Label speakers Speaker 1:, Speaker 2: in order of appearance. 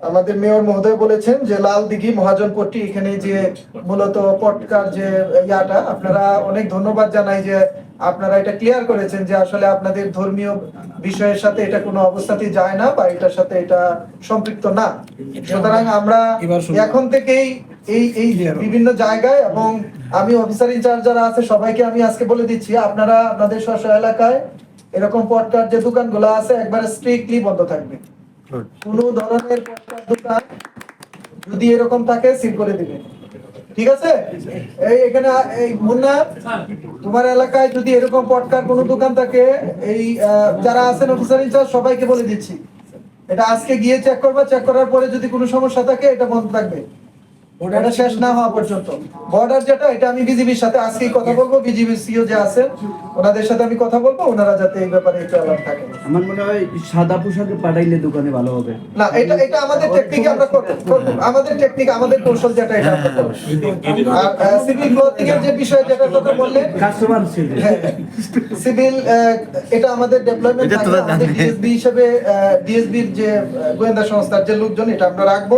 Speaker 1: আমাদের মেয়র মহোদয় বলেছেন যে লাল দিঘি মহাজনপট্টি এখানে যে মূলত পটকার যে ইয়াটা আপনারা অনেক ধন্যবাদ জানাই যে আপনারা এটা ক্লিয়ার করেছেন যে আসলে আপনাদের ধর্মীয় বিষয়ের সাথে এটা কোনো অবস্থাতেই যায় না বা এটার সাথে এটা সম্পৃক্ত না। সুতরাং আমরা এখন থেকেই এই এই বিভিন্ন জায়গায় এবং আমি অফিসার ইনচার্জ যারা আছে সবাইকে আমি আজকে বলে দিচ্ছি আপনারা আপনাদের স্ব এলাকায় এরকম পটকার যে দোকানগুলো আছে একবারে স্ট্রিক্টলি বন্ধ থাকবে। কোনো ধরনের দোকান যদি এরকম থাকে, সিল করে দিবে। ঠিক আছে? এই এখানে, এই মুন্না, তোমার এলাকায় যদি এরকম পটকার কোনো দোকান থাকে, এই যারা আছেন অফিসার ইনচার্জ সবাইকে বলে দিচ্ছি। এটা আজকে গিয়ে চেক করবা চেক করার পরে যদি কোনো সমস্যা থাকে, এটা বন্ধ থাকবে। ওটা শেষ না হওয়া পর্যন্ত। বর্ডার যেটা এটা আমি বিজিবির সাথে আজকেই কথা বলব। বিজিবি সিও যে আছেন ওনাদের সাথে আমি কথা বলব ওনারা যাতে এই ব্যাপারে একটু অ্যালার্ট থাকে।
Speaker 2: আমার মনে হয় সাদা পোশাকে পাঠাইলে দোকানে ভালো হবে।
Speaker 1: না এটা এটা আমাদের টেকনিক আমরা করব। আমাদের টেকনিক আমাদের কৌশল যেটা এটা আর সিভিল ক্লথিং এর যে বিষয় যেটা কথা বললেন
Speaker 2: কাস্টমার
Speaker 1: সিভিল এটা আমাদের ডেভেলপমেন্ট আমাদের। ডিএসবি হিসেবে ডিএসবির যে গোয়েন্দা সংস্থার যে লোকজন এটা আমরা রাখব।